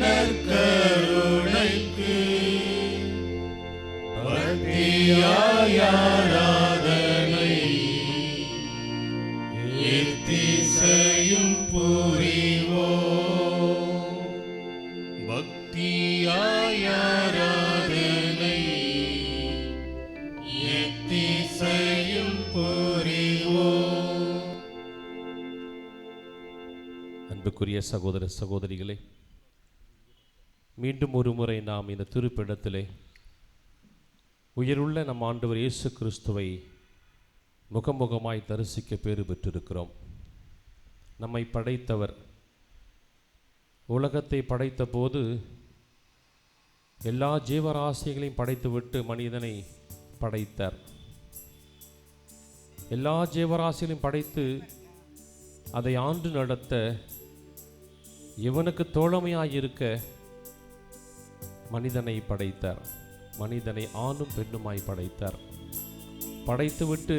நற்கருணைக்கு பக்தியாய் எத்திசையும் புரிவோம் பக்தியாய் எத்திசையும் புரிவோம் அன்புக்குரிய சகோதர சகோதரிகளே மீண்டும் ஒரு முறை நாம் இந்த திருப்பிடத்திலே உயிருள்ள நம் ஆண்டவர் இயேசு கிறிஸ்துவை முகமுகமாய் தரிசிக்க பேறு பெற்றிருக்கிறோம். நம்மை படைத்தவர் உலகத்தை படைத்த போது எல்லா ஜீவராசிகளையும் படைத்துவிட்டு மனிதனை படைத்தார். எல்லா ஜீவராசிகளையும் படைத்து அதை ஆண்டு நடத்த இவனுக்கு தோழமையாயிருக்க மனிதனை படைத்தார். மனிதனை ஆணும் பெண்ணுமாய் படைத்தார். படைத்துவிட்டு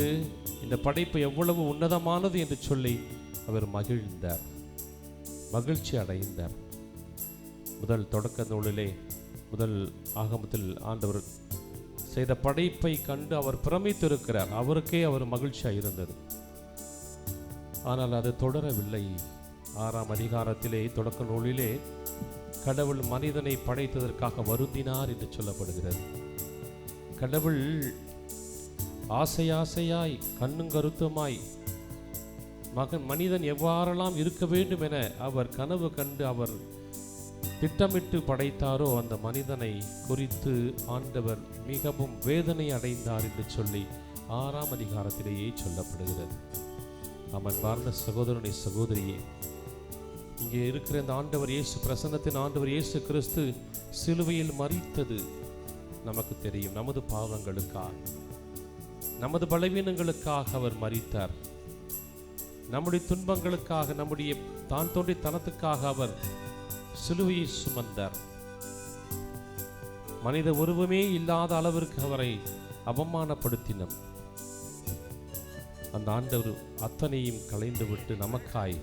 இந்த படைப்பு எவ்வளவு உன்னதமானது என்று சொல்லி அவர் மகிழ்ந்தார். மகிழ்ச்சி அடைந்தார். முதல் தொடக்க நூலிலே முதல் ஆகமத்தில் ஆண்டவர் செய்த படைப்பை கண்டு அவர் பிரமித்திருக்கிறார். அவருக்கே அவர் மகிழ்ச்சியாக இருந்தது. ஆனால் அது தொடரவில்லை. ஆறாம் அதிகாரத்திலே தொடக்க நூலிலே கடவுள் மனிதனை படைத்ததற்காக வருந்தினார் என்று சொல்லப்படுகிறது. கடவுள் ஆசை ஆசையாய் கண்ணும் கருத்துமாய் மகன் மனிதன் எவ்வாறெல்லாம் இருக்க வேண்டும் என அவர் கனவு கண்டு அவர் திட்டமிட்டு படைத்தாரோ அந்த மனிதனை குறித்து ஆண்டவர் மிகவும் வேதனை அடைந்தார் என்று சொல்லி ஆறாம் அதிகாரத்திலேயே சொல்லப்படுகிறது. அவன் வாழ்ந்த சகோதரனை சகோதரியே இங்கே இருக்கிற இந்த ஆண்டவர் இயேசு பிரசன்னத்தின் ஆண்டவர் இயேசு கிறிஸ்து சிலுவையில் மறித்தது நமக்கு தெரியும். நமது பாவங்களுக்காக நமது பலவீனங்களுக்காக அவர் மறித்தார் நம்முடைய துன்பங்களுக்காக நம்முடைய தான் தோன்றி தனத்துக்காக அவர் சிலுவையை சுமந்தார். மனித உருவமே இல்லாத அளவிற்கு அவரை அவமானப்படுத்தினோம். அந்த ஆண்டவர் அத்தனையும் கலைந்துவிட்டு நமக்காய்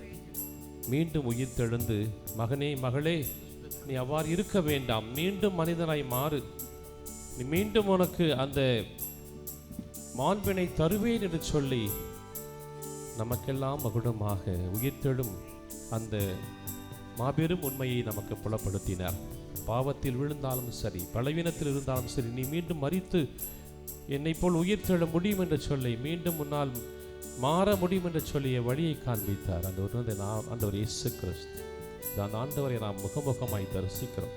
மீண்டும் உயிர் தெழுந்து மகனே மகளே நீ அவ்வாறு இருக்க வேண்டாம். மீண்டும் மனிதனாய் மாறு. நீ மீண்டும் உனக்கு அந்த மாண்பினை தருவேன் என்று சொல்லி நமக்கெல்லாம் மகுடமாக உயிர்த்தெழும் அந்த மாபெரும் உண்மையை நமக்கு புலப்படுத்தினார். பாவத்தில் விழுந்தாலும் சரி பலவீனத்தில் இருந்தாலும் சரி நீ மீண்டும் மறித்து என்னை போல் உயிர்த்தெழ முடியும் என்று சொல்லி மீண்டும் முன்னால் மாற முடியும் என்று சொல்லிய வழியை காண்பித்தார். அந்த ஒரு அந்த நாம் அந்த ஒரு இயேசு கிறிஸ்து. அந்த ஆண்டவரை நாம் முகமுகமாய் தரிசிக்கிறோம்.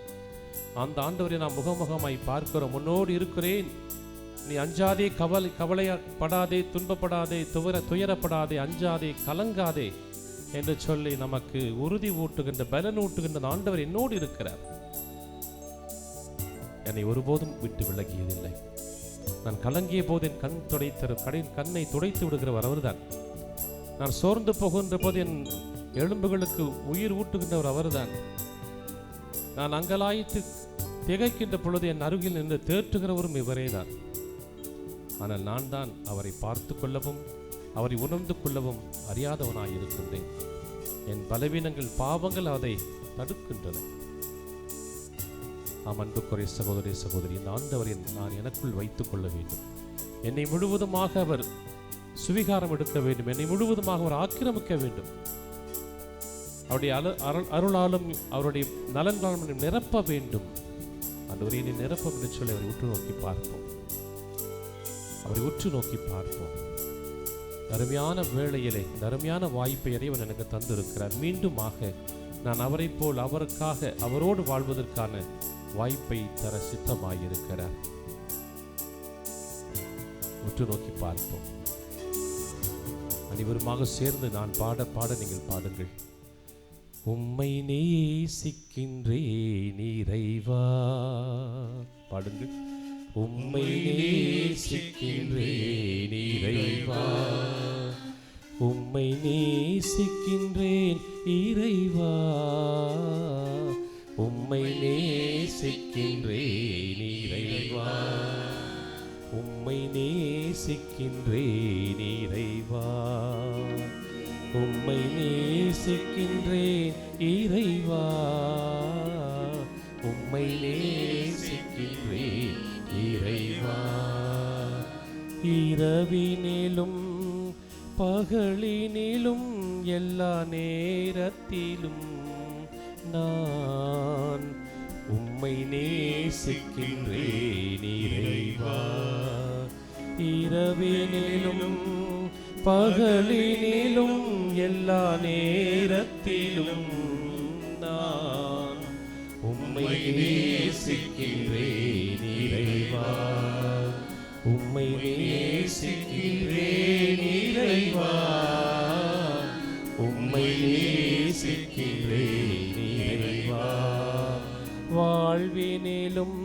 அந்த ஆண்டவரை நாம் முகமுகமாய் பார்க்கிறோம். முன்னோடு இருக்கிறேன். நீ அஞ்சாதே கவலை கவலைப்படாதே துன்பப்படாதே துவர துயரப்படாதே அஞ்சாதே கலங்காதே என்று சொல்லி நமக்கு உறுதி ஊட்டுகின்ற பலன் ஊட்டுகின்ற ஆண்டவர் என்னோடு இருக்கிறார். என்னை ஒருபோதும் விட்டு விலகியதில்லை. நான் கலங்கிய போது என் கண் துடைத்தரு கடை கண்ணை துடைத்து விடுகிறவர் அவர்தான். நான் சோர்ந்து போகின்ற போது என் எலும்புகளுக்கு உயிர் ஊட்டுகின்றவர் அவர்தான். நான் அங்கலாய்த்து திகைக்கின்ற பொழுது என் அருகில் நின்று தேற்றுகிறவரும் இவரே தான் ஆனால் நான் தான் அவரை பார்த்து கொள்ளவும் அவரை உணர்ந்து கொள்ளவும் அறியாதவனாயிருக்கின்றேன். என் பலவீனங்கள் பாவங்கள் அதை தடுக்கின்றன. ஆம் அன்புக்குறை சகோதரி சகோதரி இந்த ஆண்டவரை நான் எனக்குள் வைத்துக் கொள்ள வேண்டும். என்னை முழுவதுமாக அவர் சுவிகாரம் எடுக்க வேண்டும். என்னை முழுவதுமாக அவர் ஆக்கிரமிக்க வேண்டும். அவருடைய அரு அருள் அருளாலும் அவருடைய நலன்களாலும் நிரப்ப வேண்டும். ஆண்டவரை என்னை நிரப்ப என்று சொல்லி அவரை உற்று நோக்கி பார்ப்போம். அவரை உற்று நோக்கி பார்ப்போம். தருமையான வேளையிலே தருமையான வாய்ப்பை இறைவன் எனக்கு தந்திருக்கிறார். மீண்டுமாக நான் அவரைப் போல் அவருக்காக அவரோடு வாழ்வதற்கான வாய்ப்பை தர சித்தமாயிருக்கிறார். உற்று நோக்கி பார்ப்போம். அனைவருமாக சேர்ந்து நான் பாட பாட நீங்கள் பாடுங்கள். உம்மை நேசிக்கின்றேன் நிறைவா பாடுங்கள். உம்மை நேசிக்கின்றேன் நிறைவா உம்மை நேசிக்கின்றேன் இறைவா. உம்மை நே நேசிக்கின்றேன் இறைவா. உம்மை நேசிக்கின்றேன் இறைவா. உம்மை நேசிக்கின்றேன் இறைவா. உம்மை நேசிக்கின்றேன் இறைவா. இரவினிலும் பகலினிலும் எல்லா நேரத்திலும் நான் உம்மை நேசிக்கின்றேன் இறைவா. இரவினிலும் பகலினிலும் எல்லா நேரத்திலும் நான் உம்மை நேசிக்கின்றேன் இறைவா. உம்மை நேசிக்கின்றேன் இறைவா. உம்மை நேசிக்கின்றேன் வாழ்வினிலும்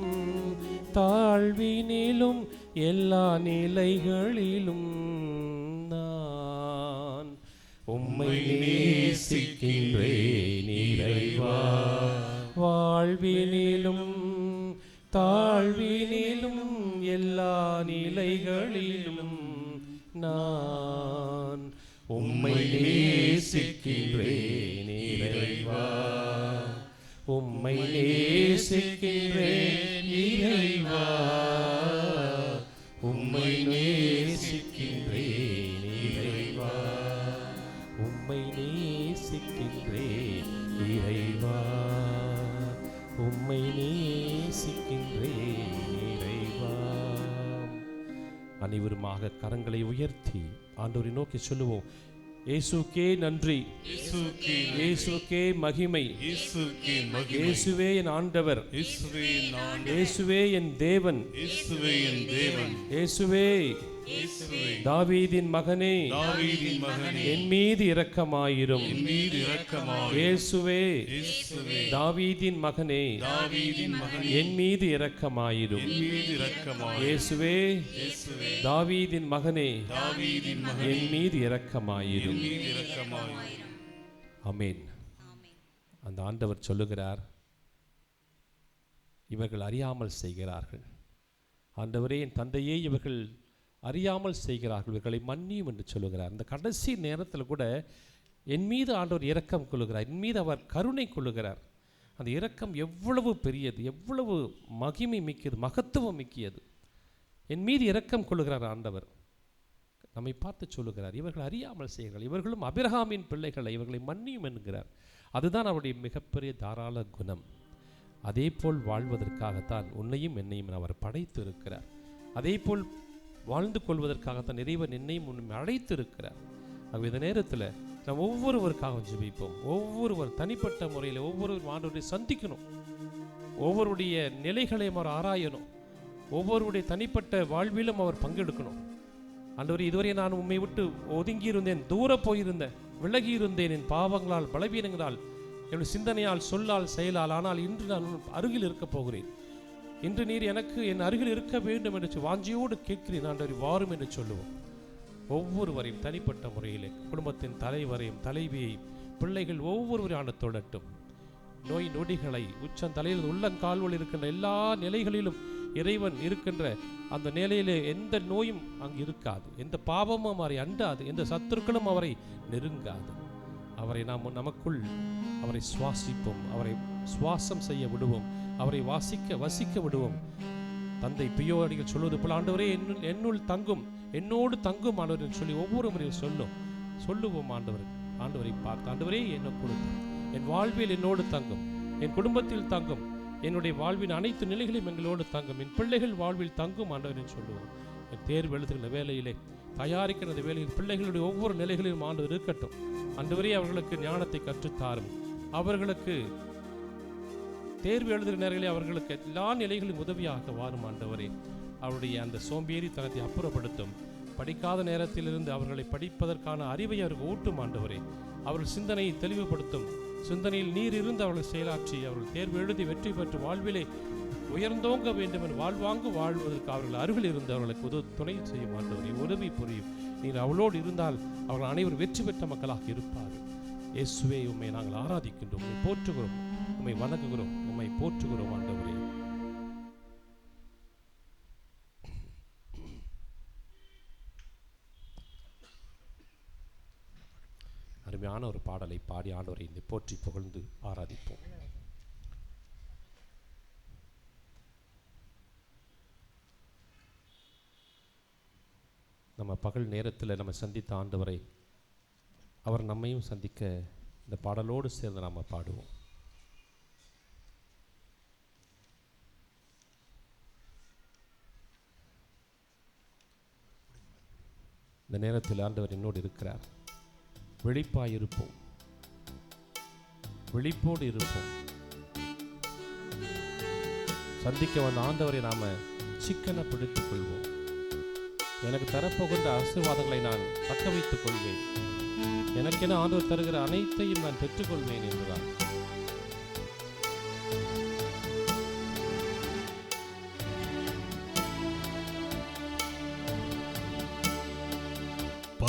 தாழ்வினிலும் எல்லா நிலைகளிலும் நான் உம்மை நேசிக்கின்றேன் இறைவா. வாழ்வினிலும் தாழ்வினிலும் எல்லா நிலைகளிலும் நான் உம்மை நேசிக்கின்றேன் இறைவா. உம்மை நேசிக்கிறேன் இறைவா. உம்மை நேசிக்கின்றேன் இறைவா. உம்மை நேசிக்கின்றேன் இறைவா. உம்மை நேசிக்கின்றேன் இறைவா. அனைவருமாக கரங்களை உயர்த்தி ஆண்டோரை நோக்கி சொல்லுவோம். இயேசுக்கே நன்றி. இயேசுக்கே மகிமை. இயேசுவே என் ஆண்டவர். இயேசுவே என் தேவன். இயேசுவே என் தேவன். இயேசுவே தாவீதின் மகனே தாவீதின் மகனே. என் மீது இரக்கமாயிரும். என் மீது இரக்கமாக இயேசுவே இயேசுவே. தாவீதின் மகனே தாவீதின் மகனே. என் மீது இரக்கமாயிரும். என் மீது இயேசுவே இயேசுவே. தாவீதின் மகனே தாவீதின் மகனே. என் மீது இரக்கமாயிரும். மீது அமேன் அந்த ஆண்டவர் சொல்லுகிறார் இவர்கள் அறியாமல் செய்கிறார்கள். ஆண்டவரே என் தந்தையே இவர்கள் அறியாமல் செய்கிறார்கள் இவர்களை மன்னியும் என்று சொல்லுகிறார். இந்த கடைசி நேரத்தில் கூட என் மீது ஆண்டவர் இரக்கம் கொள்ளுகிறார் என் மீது அவர் கருணை கொள்ளுகிறார். அந்த இரக்கம் எவ்வளவு பெரியது எவ்வளவு மகிமை மிக்கது மகத்துவம் மிக்கியது. என் மீது இரக்கம் கொள்ளுகிறார் ஆண்டவர். நம்மை பார்த்து சொல்லுகிறார் இவர்கள் அறியாமல் செய்கிறார்கள் இவர்களும் அபிரஹாமின் பிள்ளைகளை இவர்களை மன்னியும் என்கிறார். அதுதான் அவருடைய மிகப்பெரிய தாராள குணம். அதே போல் வாழ்வதற்காகத்தான் உன்னையும் என்னையும் அவர் படைத்து இருக்கிறார் அதே போல் வாழ்ந்து கொள்வதற்காகத்தான் இறைவன் என்னையும் உன்னை அழைத்து இருக்கிறார் ஆகவே இந்த நேரத்தில் நாம் ஒவ்வொருவருக்காக ஜெபிப்போம். ஒவ்வொருவர் தனிப்பட்ட முறையில் ஒவ்வொரு ஆண்டவரை சந்திக்கணும். ஒவ்வொருடைய நிலைகளையும் அவர் ஆராயணும். ஒவ்வொருடைய தனிப்பட்ட வாழ்விலும் அவர் பங்கெடுக்கணும். ஆண்டவரே இதுவரை நான் உண்மை விட்டு ஒதுங்கி இருந்தேன் தூர போயிருந்தேன் விலகி இருந்தேன் என் பாவங்களால் பலவீனங்களால் என்னுடைய சிந்தனையால் சொல்லால் செயலால் ஆனால் இன்று நான் அருகில் இருக்கப் போகிறேன். இன்று நீர் எனக்கு என் அருகில் இருக்க வேண்டும் என்று வாஞ்சியோடு கேட்கிறேன் ஆண்டவர் வாரும் என்று சொல்லுவோம். ஒவ்வொருவரையும் தனிப்பட்ட முறையிலே குடும்பத்தின் தலைவரையும் தலைவியையும் பிள்ளைகள் ஒவ்வொருவரையும் ஆண்டு தொடட்டும். நோய் நொடிகளை உச்சந்தலையில் உள்ளங்கால்வல் இருக்கின்ற எல்லா நிலைகளிலும் இறைவன் இருக்கின்ற அந்த நிலையிலே எந்த நோயும் அங்கு இருக்காது. எந்த பாவமும் அவரை அண்டாது எந்த சத்துருக்களும் அவரை நெருங்காது. அவரை நாம் நமக்குள் அவரை சுவாசிப்போம் அவரை சுவாசம் செய்ய விடுவோம். அவரை வாசிக்க வசிக்க விடுவோம். தந்தை பியோ அடிகள் சொல்வது போல் ஆண்டவரே என்னுள் என்னுள் தங்கும் என்னோடு தங்கும் ஆண்டவர் என்று சொல்லி ஒவ்வொரு முறையும் சொல்லும். சொல்லுவோம் ஆண்டவர். ஆண்டவரை பார்த்து ஆண்டவரே என்ன கொடுத்து என் வாழ்வில் என்னோடு தங்கும் என் குடும்பத்தில் தங்கும் என்னுடைய வாழ்வின் அனைத்து நிலைகளையும் எங்களோடு தங்கும் என் பிள்ளைகள் வாழ்வில் தங்கும் ஆண்டவர் என்று சொல்லுவோம். என் தேர்வு எழுதுகிற வேலையிலே தயாரிக்கிற அந்த வேலையில் பிள்ளைகளுடைய ஒவ்வொரு நிலைகளிலும் ஆண்டவர் இருக்கட்டும். அன்றுவரே அவர்களுக்கு ஞானத்தை கற்றுத்தாரும். அவர்களுக்கு தேர்வு எழுதுகிற நேரங்களே அவர்களுக்கு எல்லா நிலைகளிலும் உதவியாக வாரும் ஆண்டவரே. அவருடைய அந்த சோம்பேறித்தனத்தை அப்புறப்படுத்தும். படிக்காத நேரத்திலிருந்து அவர்களை படிப்பதற்கான அறிவை அவருக்கு ஊட்டும் ஆண்டவரே. அவர்கள் சிந்தனையை தெளிவுபடுத்தும். சிந்தனையில் நீர் இருந்து அவர்கள் செயலாற்றி அவர்கள் தேர்வு எழுதி வெற்றி பெற்று வாழ்விலே உயர்ந்தோங்க வேண்டும் என வாழ்வாங்கு வாழ்வதற்கு அவர்கள் அருகில் இருந்து அவர்களுக்கு உதவு துணை செய்யும் ஆண்டவரே. உதவி புரியும். நீர் அவளோடு இருந்தால் அவர்கள் அனைவரும் வெற்றி பெற்ற மக்களாக இருப்பார்கள். இயேசுவே உண்மை நாங்கள் ஆராதிக்கின்றோம். போற்றுகிறோம். உம்மை வணங்குகிறோம் உம்மை போற்றுகிறோம் ஆண்டவரே. அருமையான ஒரு பாடலை பாடி ஆண்டவரை இந்த போற்றி புகழ்ந்து ஆராதிப்போம். நம்ம பகல் நேரத்தில் நம்ம சந்தித்த ஆண்டவரை அவர் நம்மையும் சந்திக்க இந்த பாடலோடு சேர்ந்து நாம் பாடுவோம். இந்த நேரத்தில் ஆண்டவர் என்னோடு இருக்கிறார். விழிப்பாய் இருப்போம் விழிப்போடு இருப்போம். சந்திக்க வந்த ஆண்டவரை நாம சிக்கன பிடித்துக் கொள்வோம். எனக்கு தரப்போகின்ற ஆசீர்வாதங்களை நான் தக்க வைத்துக் கொள்வேன். எனக்கென ஆண்டவர் தருகிற அனைத்தையும் நான் பெற்றுக்கொள்வேன் என்றுதான்.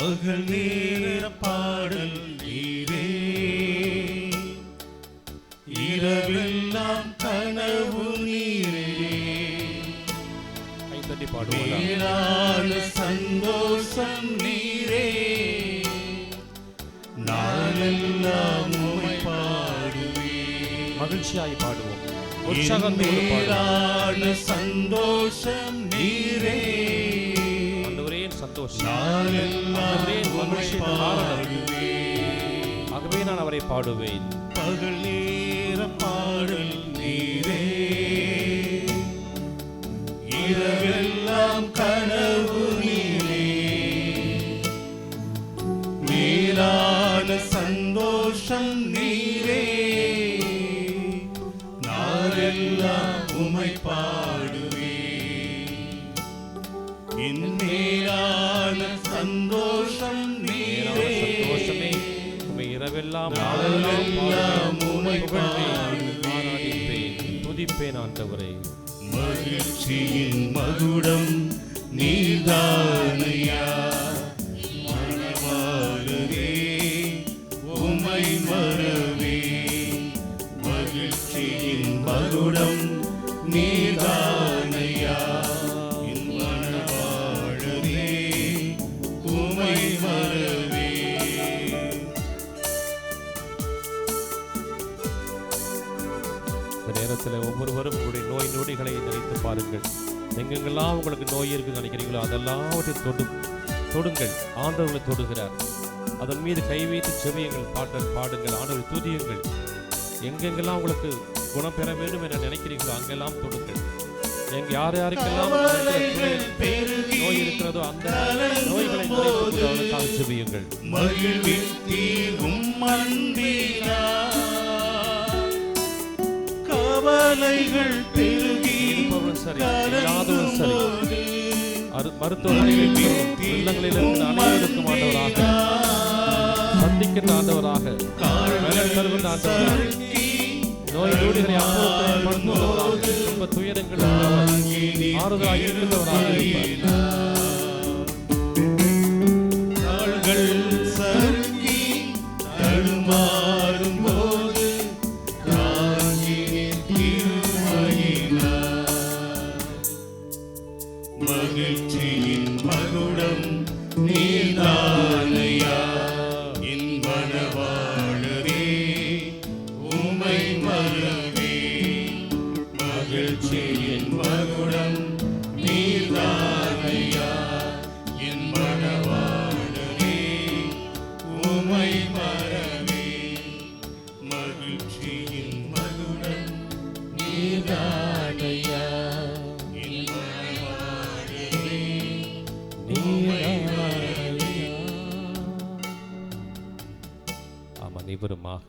பகல் நேர பாடல் நீரே. இரவெல்லாம் கனவு நீரே. மேலான சந்தோஷம் நீரே. நாளெல்லாம் உம்மை பாடுவேன் மகிழ்ச்சியாய் பாடுவோம். பாடுவோம். மேலான சந்தோஷம் நீரே. சந்தோஷம். ஆகவே நான் அவரை பாடுவேன். பகல் நேர பாடல் நீரே. இரவெல்லாம் கனவு நீரே. மேலான சந்தோஷம் நீரே. நாளெல்லாம் உமை சந்தோஷம் நீரே சந்தோஷமே. உம்மை இரவெல்லாம் துதிப்பேன் ஆண்டவரே. மகிழ்ச்சியின் மகுடம் நீதானையா. ஒவ்வொருவரும் உங்களுடைய நோய் நொடிகளை நினைத்து பாருங்கள். எங்கெங்கெல்லாம் உங்களுக்கு நோய் இருக்குன்னு நினைக்கிறீங்களோ அதெல்லாம் தொடு தொடுங்கள். ஆண்டவர்களை தொடுகிறார். அதன் மீது கை வைத்து செவியுங்கள் பாட்டல் பாடுங்கள் ஆண்டவர் துதியுங்கள். எங்கெங்கெல்லாம் உங்களுக்கு குணம் பெற வேண்டும் என நினைக்கிறீங்களோ அங்கெல்லாம் தொடுங்கள். எங்க யார் யாருக்கெல்லாம் நோய் இருக்கிறதோ அந்த நோய்களை செவியுங்கள். மகிழ்வின் தீரும் அன்பினா கவலைகள் பெருகி மருத்துவமனைகளில் இல்லங்களில் இருக்கிற அனைவருக்கும் ஆண்டவராக சந்திக்கின்ற ஆண்டவராக. தருகின்ற ஆண்டவராக. நோய் நொடிகளை அப்போதுவராக துன்ப துயரங்கள் ஆறுதலாக இருக்கின்றவராக. இருப்பார் நீதானையா ஆம்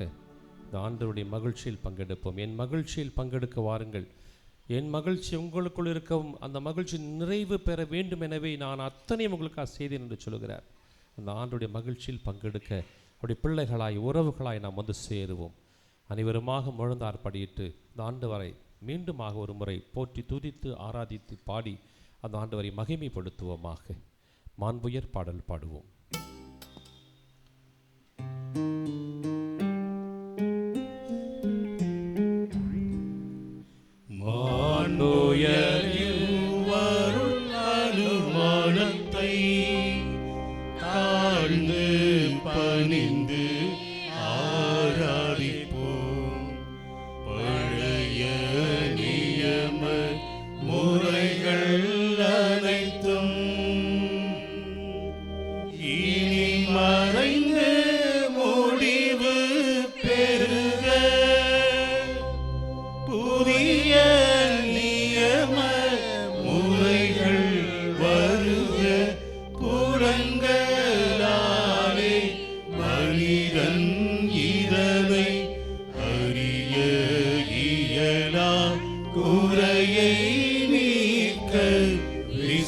இந்த ஆண்டவருடைய மகிழ்ச்சியில் பங்கெடுப்போம். என் மகிழ்ச்சியில் பங்கெடுக்க வாருங்கள். என் மகிழ்ச்சி உங்களுக்குள் இருக்கவும் அந்த மகிழ்ச்சி நிறைவு பெற வேண்டும் எனவே நான் அத்தனையும் உங்களுக்காக செய்தேன் என்று சொல்கிறார் அந்த ஆண்டுடைய மகிழ்ச்சியில் பங்கெடுக்க அவருடைய பிள்ளைகளாய் உறவுகளாய் நாம் வந்து சேருவோம். அனைவருமாக முழந்தார் படியிட்டு இந்த ஆண்டு வரை மீண்டுமாக ஒரு முறை போற்றி துதித்து ஆராதித்து பாடி அந்த ஆண்டு வரை மகிமைப்படுத்துவோமாக. மாண்புயர் பாடல் பாடுவோம். வந்து பணிந்து.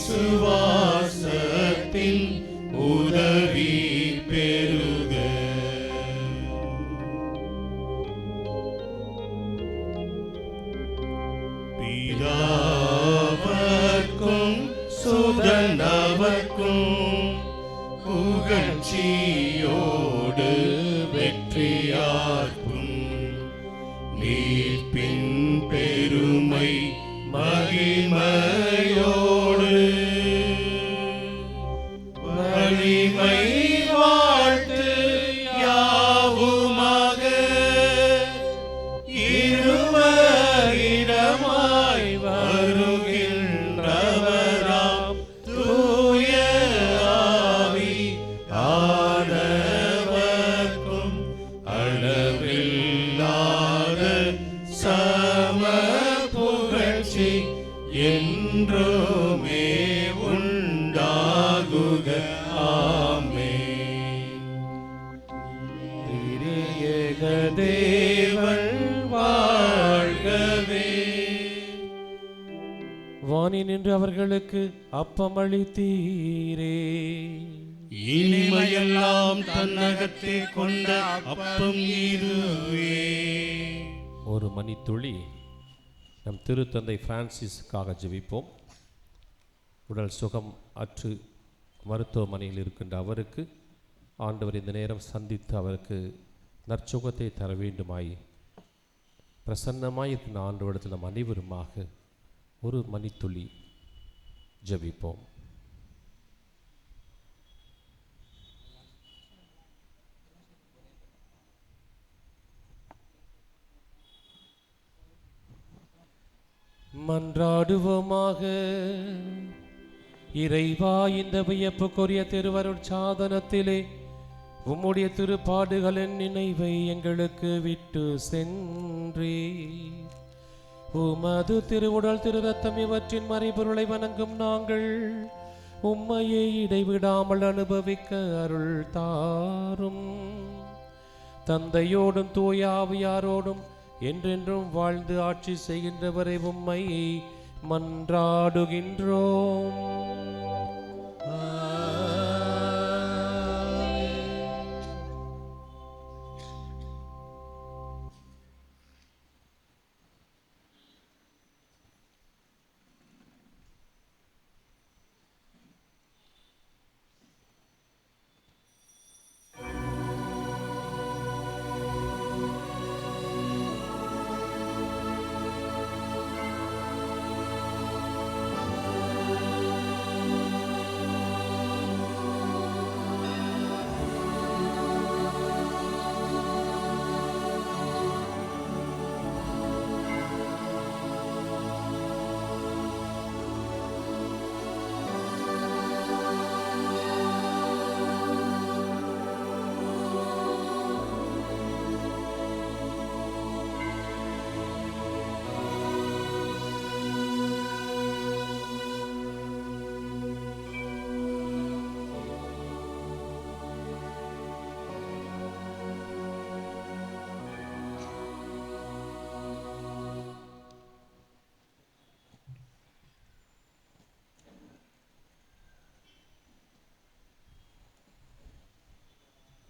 to. அவர்களுக்கு அப்பமளித்தீரே. இனிமையெல்லாம் தன்னகத்தே கொண்ட அப்பம் இதுவே. ஒரு மணித்துளி நம் திருத்தந்தை பிரான்சிஸுக்காக ஜெபிப்போம். உடல் சுகம் அற்று மருத்துவமனையில் இருக்கின்ற அவருக்கு ஆண்டவர் இந்த நேரம் சந்தித்து அவருக்கு நற்சுகத்தை தர வேண்டுமாய் பிரசன்னமாய் இருக்கின்ற ஆண்டவரிடத்தில் நம் அனைவருமாக ஒரு மணித்துளி ஜபிப்போம். மன்றாடுவோமாக. இறைவா இந்த வியப்புக்குரிய திருவருட் சாதனத்திலே உம்முடைய திருப்பாடுகளின் நினைவை எங்களுக்கு விட்டு சென்றே உமது திருவுடல் திருரத்தம் இவற்றின் மறைபொருளை வணங்கும் நாங்கள் உம்மையை இடைவிடாமல் அனுபவிக்க அருள் தாரும். தந்தையோடும் தூயாவியாரோடும் என்றென்றும் வாழ்ந்து ஆட்சி செய்கின்றவரை உம்மை மன்றாடுகின்றோம்.